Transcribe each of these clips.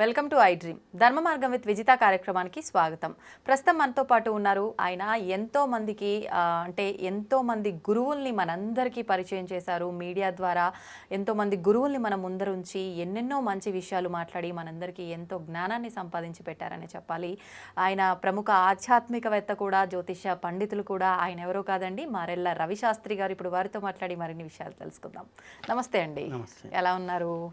Welcome to I dream. Dharma Margam with Vijitha కార్యక్రమానికి స్వాగతం. ప్రస్తుతం మనతో పాటు ఉన్నారు ఆయన. ఎంతో మందికి అంటే ఎంతో మంది గురువుల్ని మనందరికీ పరిచయం చేశారు. మీడియా ద్వారా ఎంతో మంది గురువుల్ని మన ముందరుంచి ఎన్నెన్నో మంచి విషయాలు మాట్లాడి మనందరికీ ఎంతో జ్ఞానాన్ని సంపాదించి పెట్టారని చెప్పాలి. ఆయన ప్రముఖ ఆధ్యాత్మికవేత్త కూడా జ్యోతిష పండితులు కూడా. ఆయన ఎవరో కాదండి మారెళ్ళ రవిశాస్త్రి గారు ఇప్పుడు వారితో మాట్లాడి మరిన్ని విషయాలు తెలుసుకుందాం. నమస్తే అండి. ఎలా ఉన్నారు?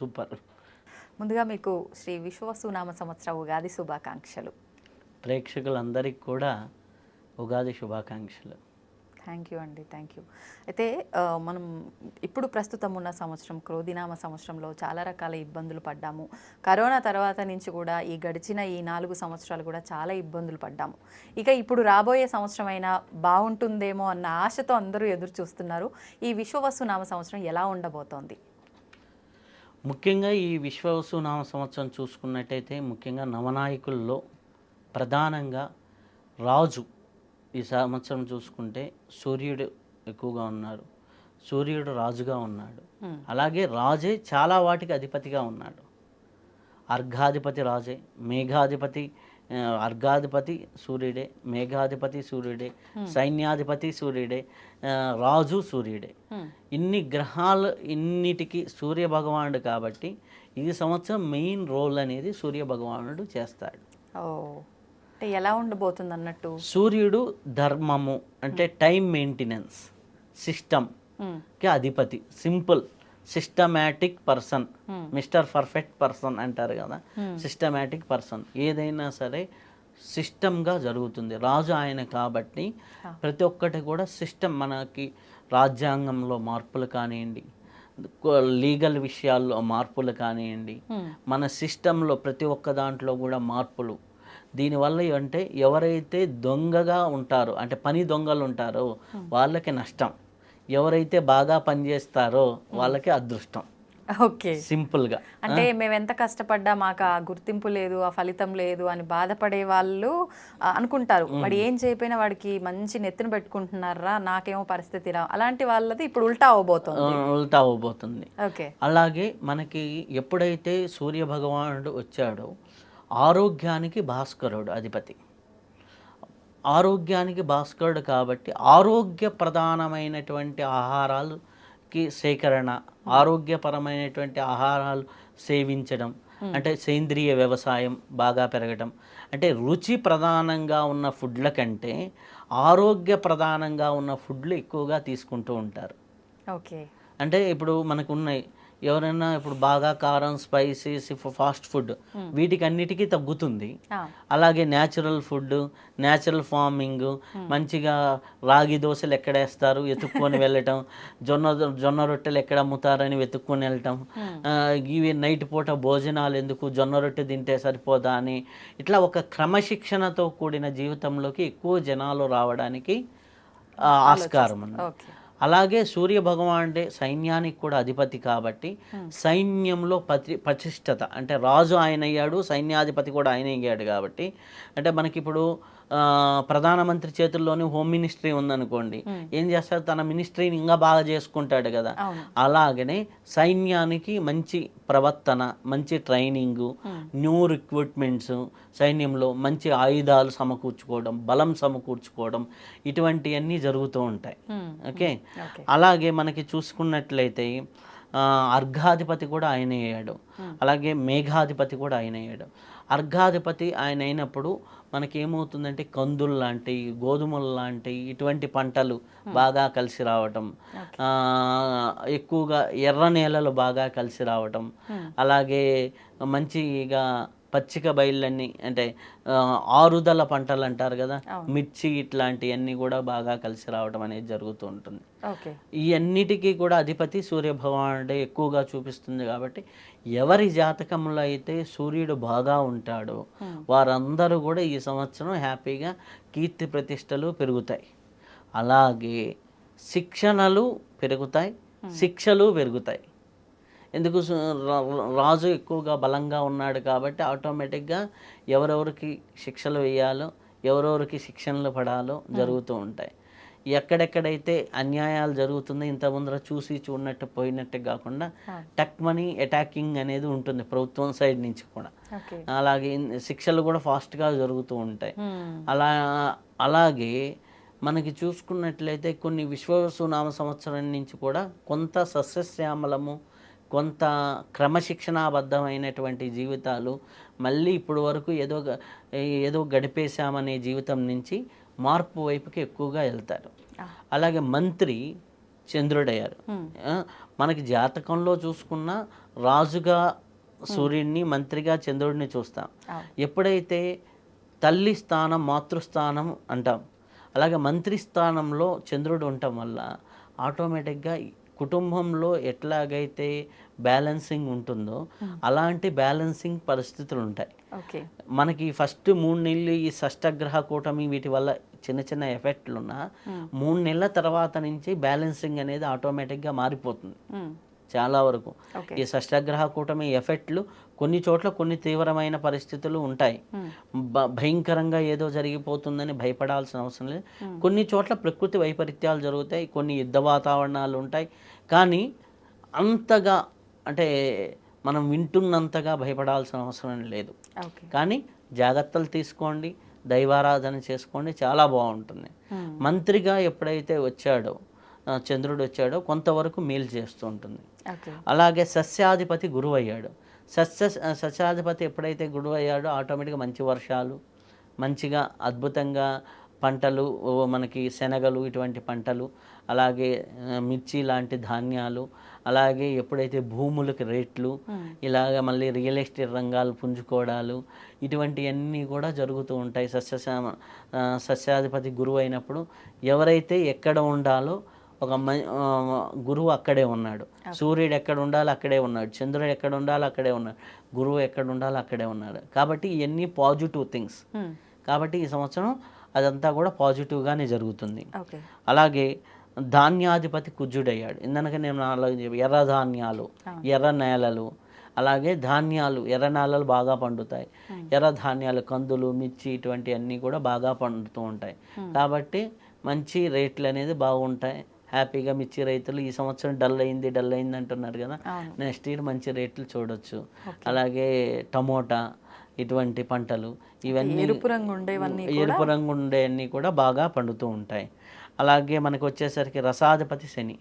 సూపర్. ముందుగా మీకు శ్రీ విశ్వవసునామ సంవత్సర ఉగాది శుభాకాంక్షలు. ప్రేక్షకులందరికీ కూడా ఉగాది శుభాకాంక్షలు. థ్యాంక్ యూ అండి థ్యాంక్ యూ అయితే మనం ఇప్పుడు ప్రస్తుతం ఉన్న సంవత్సరం క్రోధినామ సంవత్సరంలో చాలా రకాల ఇబ్బందులు పడ్డాము. కరోనా తర్వాత నుంచి కూడా ఈ గడిచిన ఈ నాలుగు సంవత్సరాలు కూడా చాలా ఇబ్బందులు పడ్డాము. ఇక ఇప్పుడు రాబోయే సంవత్సరం అయినా బాగుంటుందేమో అన్న ఆశతో అందరూ ఎదురు చూస్తున్నారు. ఈ విశ్వవసునామ సంవత్సరం ఎలా ఉండబోతోంది? ముఖ్యంగా ఈ విశ్వవసునామ సంవత్సరం చూసుకున్నట్టయితే ముఖ్యంగా నవనాయకుల్లో ప్రధానంగా రాజు ఈ సంవత్సరం చూసుకుంటే సూర్యుడు ఎక్కువగా ఉన్నారు సూర్యుడు రాజుగా ఉన్నాడు. అలాగే రాజే చాలా వాటికి అధిపతిగా ఉన్నాడు. అర్ఘాధిపతి రాజే మేఘాధిపతి అర్ఘాధిపతి సూర్యుడే మేఘాధిపతి సూర్యుడే సైన్యాధిపతి సూర్యుడే రాజు సూర్యుడే. ఇన్ని గ్రహాలు ఇన్నిటికి సూర్య భగవానుడు కాబట్టి ఈ సంవత్సరం మెయిన్ రోల్ అనేది సూర్య భగవానుడు చేస్తాడు. అంటే ఎలా ఉండబోతుంది అన్నట్టు సూర్యుడు ధర్మము అంటే టైం మెయింటెనెన్స్ సిస్టమ్ మ్మ్. కి అధిపతి simple. Systematic person mister perfect person అంటారు కదా. సిస్టమాటిక్ పర్సన్ ఏదైనా సరే సిస్టమ్గా జరుగుతుంది. రాజు ఆయన కాబట్టి ప్రతి ఒక్కటి కూడా సిస్టమ్ మనకి రాజ్యాంగంలో మార్పులు కానివ్వండి లీగల్ విషయాల్లో మార్పులు కానివ్వండి మన సిస్టంలో ప్రతి ఒక్క దాంట్లో కూడా మార్పులు. దీనివల్ల అంటే ఎవరైతే దొంగగా ఉంటారో అంటే పని దొంగలు ఉంటారో వాళ్ళకి నష్టం. ఎవరైతే బాగా పనిచేస్తారో వాళ్ళకి అదృష్టం. ఓకే. సింపుల్గా. అంటే మేము ఎంత కష్టపడ్డా మాకు ఆ గుర్తింపు లేదు ఆ ఫలితం లేదు అని బాధపడే వాళ్ళు అనుకుంటారు. వాడు ఏం చేయకపోయినా వాడికి మంచి నెత్తిన పెట్టుకుంటున్నారా నాకేమో పరిస్థితి రా అలాంటి వాళ్ళది ఇప్పుడు ఉల్టా అవబోతోంది. ఉల్టా అవ్వబోతుంది ఓకే. అలాగే మనకి ఎప్పుడైతే సూర్య భగవానుడు వచ్చాడో ఆరోగ్యానికి భాస్కరుడు అధిపతి. ఆరోగ్యానికి భాస్కరుడు కాబట్టి ఆరోగ్య ప్రధానమైనటువంటి ఆహారాలకి సేకరణ ఆరోగ్యపరమైనటువంటి ఆహారాలు సేవించడం అంటే సేంద్రియ వ్యవసాయం బాగా పెరగడం అంటే రుచి ప్రధానంగా ఉన్న ఫుడ్ల కంటే ఆరోగ్య ప్రధానంగా ఉన్న ఫుడ్లు ఎక్కువగా తీసుకుంటూ ఉంటారు. ఓకే. అంటే ఇప్పుడు మనకు ఉన్నాయి ఎవరైనా ఇప్పుడు బాగా కారం స్పైసీస్ ఫాస్ట్ ఫుడ్ వీటికి అన్నిటికీ తగ్గుతుంది. అలాగే న్యాచురల్ ఫుడ్ న్యాచురల్ ఫార్మింగ్ మంచిగా రాగి దోశలు ఎక్కడ వేస్తారు వెతుక్కొని వెళ్ళటం జొన్న జొన్న రొట్టెలు ఎక్కడ అమ్ముతారని వెతుక్కొని వెళ్ళటం ఇవి నైట్ పూట భోజనాలు ఎందుకు జొన్న రొట్టె తింటే సరిపోదా అని ఇట్లా ఒక క్రమశిక్షణతో కూడిన జీవితంలోకి ఎక్కువ జనాలు రావడానికి ఆస్కారం ఓకే. అలాగే సూర్య భగవానుడే సైన్యానికి కూడా అధిపతి కాబట్టి సైన్యంలో పతి ప్రతిష్టత అంటే రాజు ఆయన అయ్యాడు సైన్యాధిపతి కూడా ఆయన అయ్యాడు కాబట్టి. అంటే మనకి ఇప్పుడు ఆ, ప్రధానమంత్రి చేతుల్లోనే హోమ్ మినిస్ట్రీ ఉందనుకోండి ఏం చేస్తాడు? తన మినిస్ట్రీని ఇంకా బాగా చేసుకుంటాడు కదా. అలాగనే సైన్యానికి మంచి ప్రవర్తన మంచి ట్రైనింగు న్యూ రిక్రూట్మెంట్స్ సైన్యంలో మంచి ఆయుధాలు సమకూర్చుకోవడం బలం సమకూర్చుకోవడం ఇటువంటివన్నీ జరుగుతూ ఉంటాయి. ఓకే? అలాగే మనకి చూసుకున్నట్లయితే అర్ఘాధిపతి కూడా ఆయన అయ్యాడు. అలాగే మేఘాధిపతి కూడా ఆయన అయ్యాడు. అర్ఘాధిపతి ఆయన అయినప్పుడు మనకి ఏమవుతుందంటే కందులు లాంటి గోధుమలు లాంటి ఇటువంటి పంటలు బాగా కలిసి రావటం. ఎక్కువగా ఎర్ర నేలలు బాగా కలిసి రావటం. అలాగే మంచిగా పచ్చిక బయళ్ళన్నీ అంటే ఆరుదల పంటలు అంటారు కదా మిర్చి ఇట్లాంటివన్నీ కూడా బాగా కలిసి రావడం అనేది జరుగుతూ ఉంటుంది. ఈ అన్నిటికీ కూడా అధిపతి సూర్య భగవానుడే ఎక్కువగా చూపిస్తుంది కాబట్టి ఎవరి జాతకంలో అయితే సూర్యుడు బాగా ఉంటాడో వారందరూ కూడా ఈ సంవత్సరం హ్యాపీగా కీర్తి ప్రతిష్టలు పెరుగుతాయి. అలాగే శిక్షణలు పెరుగుతాయి శిక్షలు పెరుగుతాయి. ఎందుకు రాజు ఎక్కువగా బలంగా ఉన్నాడు కాబట్టి ఆటోమేటిక్గా ఎవరెవరికి శిక్షలు వేయాలో ఎవరెవరికి శిక్షణలు పడాలో జరుగుతూ ఉంటాయి. ఎక్కడెక్కడైతే అన్యాయాలు జరుగుతుందో ఇంత ముందర చూసి చూడనట్టు పోయినట్టు కాకుండా టక్ మనీ అటాకింగ్ అనేది ఉంటుంది ప్రభుత్వం సైడ్ నుంచి కూడా. అలాగే శిక్షలు కూడా ఫాస్ట్గా జరుగుతూ ఉంటాయి. అలా అలాగే మనకి చూసుకున్నట్లయితే కొన్ని విశ్వసునామ సంవత్సరం నుంచి కూడా కొంత సస్యశ్యామలము కొంత క్రమశిక్షణాబద్ధమైనటువంటి జీవితాలు మళ్ళీ ఇప్పుడు వరకు ఏదో ఏదో గడిపేశామనే జీవితం నుంచి మార్పు వైపుకి ఎక్కువగా వెళ్తారు. అలాగే మంత్రి చంద్రుడయ్యారు. మనకి జాతకంలో చూసుకున్న రాజుగా సూర్యుడిని మంత్రిగా చంద్రుడిని చూస్తాం. ఎప్పుడైతే తల్లి స్థానం మాతృస్థానం అంటాం అలాగే మంత్రి స్థానంలో చంద్రుడు ఉండటం వల్ల ఆటోమేటిక్గా కుటుంబంలో ఎట్లాగైతే బ్యాలెన్సింగ్ ఉంటుందో అలాంటి బ్యాలెన్సింగ్ పరిస్థితులు ఉంటాయి. మనకి ఫస్ట్ మూడు నెలలు ఈ షష్టగ్రహ కూటమి వీటి వల్ల చిన్న చిన్న ఎఫెక్ట్లు ఉన్నా మూడు నెలల తర్వాత నుంచి బ్యాలెన్సింగ్ అనేది ఆటోమేటిక్గా మారిపోతుంది. చాలా వరకు. ఈ షష్టగ్రహ కూటమి ఎఫెక్ట్లు కొన్ని చోట్ల కొన్ని తీవ్రమైన పరిస్థితులు ఉంటాయి. బ- భయంకరంగా ఏదో జరిగిపోతుందని భయపడాల్సిన అవసరం లేదు. కొన్ని చోట్ల ప్రకృతి వైపరీత్యాలు జరుగుతాయి కొన్ని యుద్ధ వాతావరణాలు ఉంటాయి. కానీ అంతగా అంటే మనం వింటున్నంతగా భయపడాల్సిన అవసరం లేదు. కానీ జాగ్రత్తలు తీసుకోండి దైవారాధన చేసుకోండి చాలా బాగుంటుంది. మంత్రిగా ఎప్పుడైతే వచ్చాడో చంద్రుడు వచ్చాడో కొంతవరకు మేలు చేస్తూ ఉంటుంది. అలాగే సస్యాధిపతి గురువు అయ్యాడు సస్య సస్యాధిపతి ఎప్పుడైతే గురువు అయ్యాడో ఆటోమేటిక్గా మంచి వర్షాలు మంచిగా అద్భుతంగా పంటలు మనకి శనగలు ఇటువంటి పంటలు అలాగే మిర్చి లాంటి ధాన్యాలు అలాగే ఎప్పుడైతే భూములకు రేట్లు ఇలాగ మళ్ళీ రియల్ ఎస్టేట్ రంగాలు పుంజుకోవడాలు ఇటువంటివన్నీ కూడా జరుగుతూ ఉంటాయి. ఆ, సస్యాధిపతి గురువు అయినప్పుడు ఎవరైతే ఎక్కడ ఉండాలో ఒక గురువు అక్కడే ఉన్నాడు. సూర్యుడు ఎక్కడ ఉండాలో అక్కడే ఉన్నాడు. చంద్రుడు ఎక్కడ ఉండాలో అక్కడే ఉన్నాడు. గురువు ఎక్కడ ఉండాలో అక్కడే ఉన్నాడు. కాబట్టి ఇవన్నీ పాజిటివ్ థింగ్స్. కాబట్టి ఈ సంవత్సరం అదంతా కూడా పాజిటివ్గానే జరుగుతుంది. అలాగే ధాన్యాధిపతి కుజుడయ్యాడు. ఇందనక నేను ఎర్ర ధాన్యాలు ఎర్ర నేలలు అలాగే ధాన్యాలు ఎర్ర నేలలు బాగా పండుతాయి. ఎర్ర ధాన్యాలు కందులు మిర్చి ఇటువంటి అన్నీ కూడా బాగా పండుతూ ఉంటాయి. కాబట్టి మంచి రేట్లు అనేది బాగుంటాయి. హ్యాపీగా మిర్చి రైతులు ఈ సంవత్సరం డల్ అయింది డల్ అయింది అంటున్నారు కదా. నెక్స్ట్ ఇయర్ మంచి రేట్లు చూడొచ్చు. అలాగే టమోటా ఇటువంటి పంటలు ఇవన్నీ ఎరుపు రంగు ఉండేవన్నీ ఎరుపు రంగు ఉండేవన్నీ కూడా బాగా పండుతూ ఉంటాయి. అలాగే మనకి వచ్చేసరికి రసాధిపతి శని.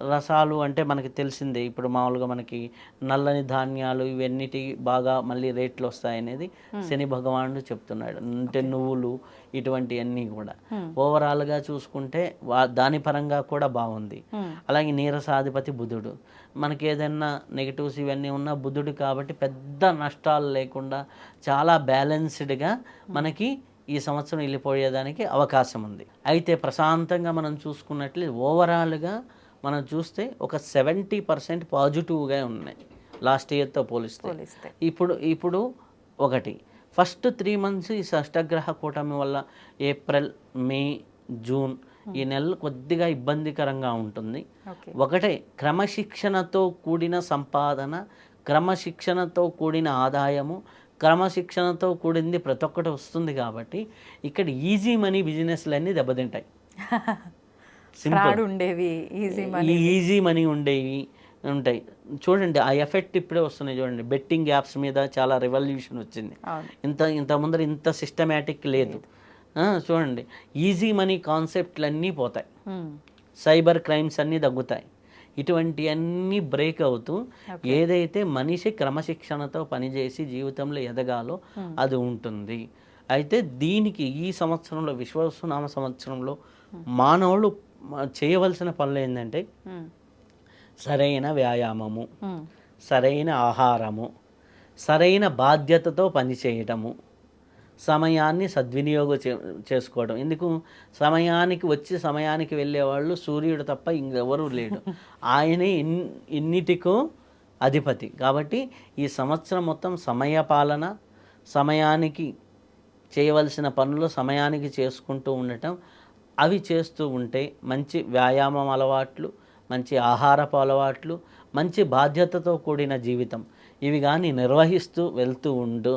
రసాలు అంటే మనకి తెలిసిందే. ఇప్పుడు మామూలుగా మనకి నల్లని ధాన్యాలు ఇవన్నిటి బాగా మళ్ళీ రేట్లు వస్తాయనేది శని భగవానుడు చెప్తున్నాడు. అంటే నువ్వులు ఇటువంటివన్నీ కూడా. ఓవరాల్గా చూసుకుంటే వా- దాని పరంగా కూడా బాగుంది. అలాగే నీరసాధిపతి బుధుడు. మనకి ఏదైనా నెగిటివ్స్ ఇవన్నీ ఉన్నా బుధుడు కాబట్టి పెద్ద నష్టాలు లేకుండా చాలా బ్యాలెన్స్డ్గా మనకి ఈ సంవత్సరం వెళ్ళిపోయేదానికి అవకాశం ఉంది. అయితే ప్రశాంతంగా మనం చూసుకున్నట్లు ఓవరాల్గా మనం చూస్తే ఒక సెవెంటీ పర్సెంట్ పాజిటివ్గా ఉన్నాయి. లాస్ట్ ఇయర్తో పోలిస్తే. ఇప్పుడు ఇప్పుడు ఒకటి. ఫస్ట్ త్రీ మంత్స్ ఈ షష్టగ్రహ కూటమి వల్ల ఏప్రిల్ మే జూన్ ఈ నెలలు కొద్దిగా ఇబ్బందికరంగా ఉంటుంది. ఒకటే క్రమశిక్షణతో కూడిన సంపాదన క్రమశిక్షణతో కూడిన ఆదాయము క్రమశిక్షణతో కూడింది ప్రతి ఒక్కటి వస్తుంది కాబట్టి ఇక్కడ ఈజీ మనీ బిజినెస్లన్నీ దెబ్బతింటాయి. ఫ్రాడ్ ఉండేవి ఈజీ ఈ ఈజీ మనీ ఉండేవి ఉంటాయి. చూడండి ఆ ఎఫెక్ట్ ఇప్పుడే వస్తున్నాయి చూడండి. బెట్టింగ్ యాప్స్ మీద చాలా రెవల్యూషన్ వచ్చింది. ఇంత ఇంత ముందర ఇంత సిస్టమేటిక్ లేదు. చూడండి ఈజీ మనీ కాన్సెప్ట్లు అన్నీ పోతాయి. సైబర్ క్రైమ్స్ అన్నీ తగ్గుతాయి. ఇటువంటివన్నీ బ్రేక్ అవుతూ ఏదైతే మనిషి క్రమశిక్షణతో పనిచేసి జీవితంలో ఎదగాలో అది ఉంటుంది. అయితే దీనికి ఈ సంవత్సరంలో విశ్వసునామ సంవత్సరంలో మానవులు చేయవలసిన పనులు ఏంటంటే. సరైన వ్యాయామము మ్మ్. సరైన ఆహారము సరైన బాధ్యతతో పనిచేయటము సమయాన్ని సద్వినియోగం చే చేసుకోవడం ఎందుకు సమయానికి వచ్చి సమయానికి వెళ్ళేవాళ్ళు సూర్యుడు తప్ప ఇంకెవరూ లేడు ఆయనే ఇన్ ఇన్నిటికో అధిపతి కాబట్టి ఈ సంవత్సరం మొత్తం సమయపాలన సమయానికి చేయవలసిన పనులు సమయానికి చేసుకుంటూ ఉండటం అవి చేస్తూ ఉంటే మంచి వ్యాయామం అలవాట్లు మంచి ఆహారపు అలవాట్లు మంచి బాధ్యతతో కూడిన జీవితం. ఇవి కానీ నిర్వహిస్తూ వెళ్తూ ఉండు.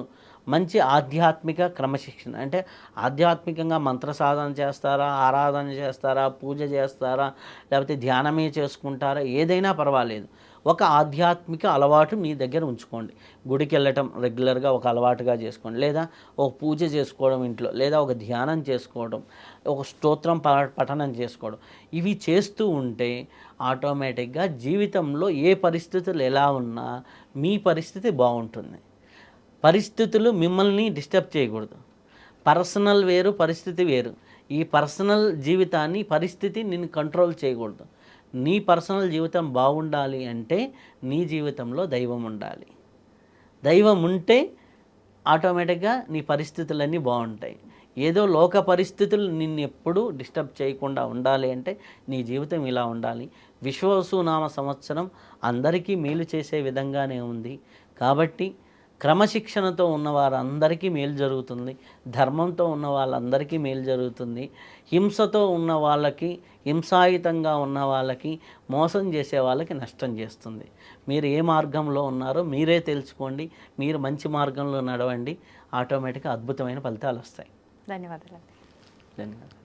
మంచి ఆధ్యాత్మిక క్రమశిక్షణ. అంటే ఆధ్యాత్మికంగా మంత్ర సాధన చేస్తారా ఆరాధన చేస్తారా పూజ చేస్తారా లేకపోతే ధ్యానమే చేసుకుంటారా ఏదైనా పర్వాలేదు. ఒక ఆధ్యాత్మిక అలవాటు మీ దగ్గర ఉంచుకోండి. గుడికి వెళ్ళటం రెగ్యులర్గా ఒక అలవాటుగా చేసుకోండి. లేదా ఒక పూజ చేసుకోవడం ఇంట్లో లేదా ఒక ధ్యానం చేసుకోవడం ఒక స్తోత్రం ప- పఠనం చేసుకోవడం. ఇవి చేస్తూ ఉంటే ఆటోమేటిక్గా జీవితంలో ఏ పరిస్థితులు ఎలా ఉన్నా మీ పరిస్థితి బాగుంటుంది. పరిస్థితులు మిమ్మల్ని డిస్టర్బ్ చేయకూడదు. పర్సనల్ వేరు పరిస్థితి వేరు. ఈ పర్సనల్ జీవితాన్ని పరిస్థితి నిన్ను కంట్రోల్ చేయకూడదు. నీ పర్సనల్ జీవితం బాగుండాలి అంటే నీ జీవితంలో దైవం ఉండాలి. దైవం ఉంటే ఆటోమేటిక్గా నీ పరిస్థితులన్నీ బాగుంటాయి. ఏదో లోక పరిస్థితులు నిన్ను ఎప్పుడూ డిస్టర్బ్ చేయకుండా ఉండాలి అంటే నీ జీవితం ఇలా ఉండాలి. విశ్వవసునామ సంవత్సరం అందరికీ మేలు చేసే విధంగానే ఉంది. కాబట్టి క్రమశిక్షణతో ఉన్న వారందరికీ మేలు జరుగుతుంది. ధర్మంతో ఉన్న వాళ్ళందరికీ మేలు జరుగుతుంది. హింసతో ఉన్న వాళ్ళకి హింసాయుతంగా ఉన్న వాళ్ళకి మోసం చేసే వాళ్ళకి నష్టం చేస్తుంది. మీరు ఏ మార్గంలో ఉన్నారో మీరే తెలుసుకోండి. మీరు మంచి మార్గంలో నడవండి. ఆటోమేటిక్గా అద్భుతమైన ఫలితాలు వస్తాయి. ధన్యవాదాలు ధన్యవాదాలు.